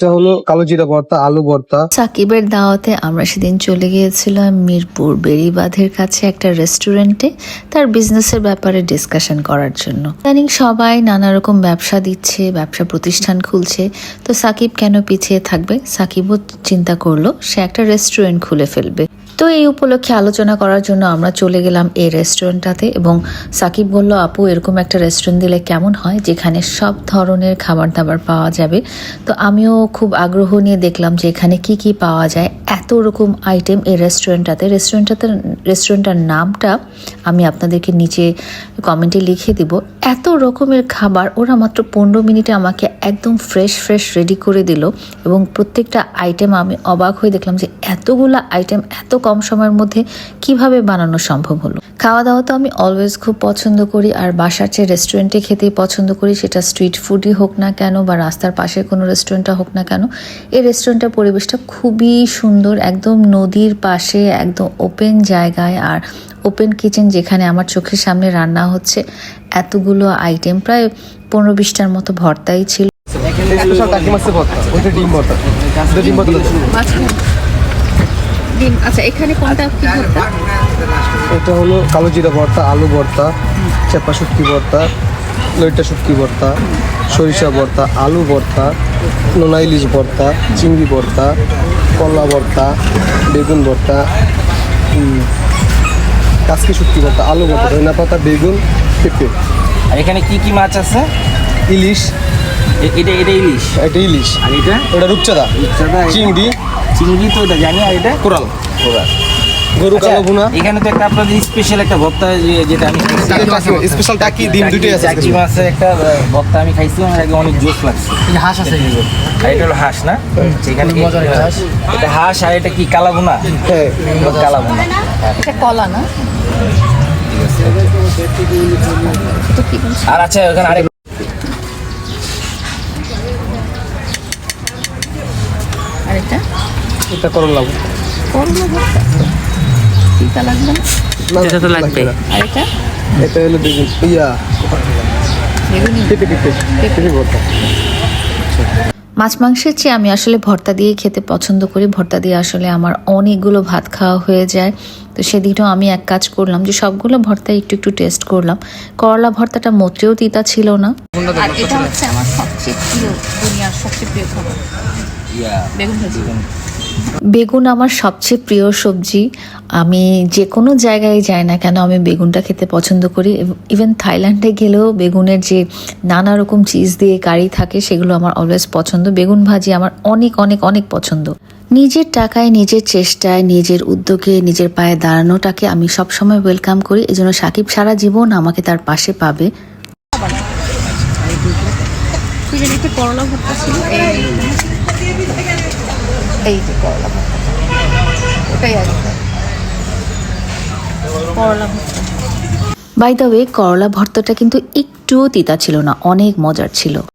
এটা হলো কালো জিরা ভর্তা, আলু ভর্তা। সাকিবের দাওয়াতে আমরা সেদিন চলে গিয়েছিলাম মিরপুর বেরিবাঁধের কাছে একটা রেস্টুরেন্টে। তার বিজনেসের ব্যাপারে ডিসকাশন করার জন্য। ইদানিং সবাই নানা রকম ব্যবসা দিচ্ছে, ব্যবসা প্রতিষ্ঠান খুলছে। তো সাকিব কেন পিছিয়ে থাকবে? সাকিবও চিন্তা করল, সে একটা রেস্টুরেন্ট খুলে ফেলবে। তো এই উপলক্ষে আলোচনা করার জন্য আমরা চলে গেলাম এই রেস্টুরেন্টটাতে এবং সাকিব বলল, আপু, এরকম একটা রেস্টুরেন্ট দিলে কেমন হয় যেখানে সব ধরনের খাবার দাবার পাওয়া যাবে? তো আমিও খুব আগ্রহ নিয়ে দেখলাম যে এখানে কি কি পাওয়া যায়। এত রকম আইটেম এই রেস্টুরেন্টটাতে। রেস্টুরেন্টটাতে, রেস্টুরেন্টটার নামটা আমি আপনাদেরকে নিচে কমেন্টে লিখে দিব। এত রকমের খাবার ওরা মাত্র পনেরো মিনিটে আমাকে একদম ফ্রেশ ফ্রেশ রেডি করে দিল এবং প্রত্যেকটা আইটেম আমি অবাক হয়ে দেখলাম যে এতগুলা আইটেম এত কম সময়ের মধ্যে কীভাবে বানানো সম্ভব হলো। খাওয়া দাওয়া তো আমি অলওয়েজ খুব পছন্দ করি, আর বাসার চেয়ে রেস্টুরেন্টে খেতেই পছন্দ করি, সেটা স্ট্রিট ফুডই হোক না কেন বা রাস্তার পাশে কোনো রেস্টুরেন্টটা হোক না কেন, এই রেস্টুরেন্টের পরিবেশটা খুবই সুন্দর, একদম নদীর পাশে, একদম ওপেন জায়গায়, আর ওপেন কিচেন যেখানে আমার চোখের সামনে রান্না হচ্ছে এতগুলো আইটেম প্রায় পনেরো বিশটার মতো ভর্তাই ছিল। আচ্ছা এখানে কোনটা কি ভর্তা? এটা হলো কালো জিরা ভর্তা আলু ভর্তা চেপা শুটকি ভর্তা লইটা শুটকি ভর্তা সরিষা ভর্তা আলু ভর্তা নোনা ইলিশ ভর্তা চিংড়ি ভর্তা কলা ভর্তা বেগুন ভর্তা উম, সত্যি শুটকি ভর্তা আলু মতো ধনিয়া পাতা বেগুন পেঁপে। আর এখানে কি কি মাছ আছে? ইলিশ। এটা এটা ইলিশ? এটা ইলিশ। আর এটা? ওটা রূপচাঁদা। রূপচাঁদা, চিংড়ি। চিংড়ি তো এটা জানি আর এটা? কোরাল। কোরাল। গরু আচ্ছা, কালো ভুনা। এখানে তো একটা আপনাদের স্পেশাল একটা ভর্তা যেটা আমি স্পেশাল টাকি ডিম দুটোই আছে চাকি মাছের একটা ভর্তা আমি খাইছিলাম আগে অনেক জোস লাগছে। হাঁস আছে এটা হলো হাঁস না? এখানে মজার হাঁস। এটা হাঁস আর এটা কি কালাবুনা হ্যাঁ। কালাবুনা এটা কলা না? আর আচ্ছা ওখানে আরেক আর এটা করলা করলা ভর্তা তিতা লাগবে না? এটা তো লাগবে। আর এটা? এটা হলো বেগুন ইয়া বেগুনি। পেঁপে পেঁপে পেঁপে ভর্তা। মাছ মাংসের চেয়ে আমি আসলে ভর্তা দিয়ে খেতে পছন্দ করি। ভর্তা দিয়ে আসলে আমার অনেকগুলো ভাত খাওয়া হয়ে যায়। তো সেদিনও আমি এক কাজ করলাম যে সবগুলো ভর্তা একটু একটু টেস্ট করলাম। করলা ভর্তাটা মোটেও তিতা ছিল না। আর এটা হচ্ছে আমার সবচেয়ে প্রিয় দুনিয়ার সবচেয়ে প্রিয় খাবার। বেগুন ভাজি। বেগুন আমার সবচেয়ে প্রিয় সবজি। আমি যে কোনো জায়গায় যাই না কেন আমি বেগুনটা খেতে পছন্দ করি। ইভেন থাইল্যান্ডে গেলেও বেগুনের যে নানা রকম চিজ দিয়ে কারি থাকে, সেগুলো আমার অলওয়েজ পছন্দ। বেগুন ভাজি আমার অনেক অনেক অনেক পছন্দ। নিজের টাকায়, নিজের চেষ্টায়, নিজের উদ্যোগে, নিজের পায়ে দাঁড়ানোটাকে আমি সবসময় ওয়েলকাম করি। এজন্য সাকিব সারা জীবন আমাকে তার পাশে পাবে। এই যে করলা ওটাই কি। করলা বাই দ্য ওয়ে করলা ভর্তাটা কিন্তু একটুও তিতা ছিল না, অনেক মজার ছিল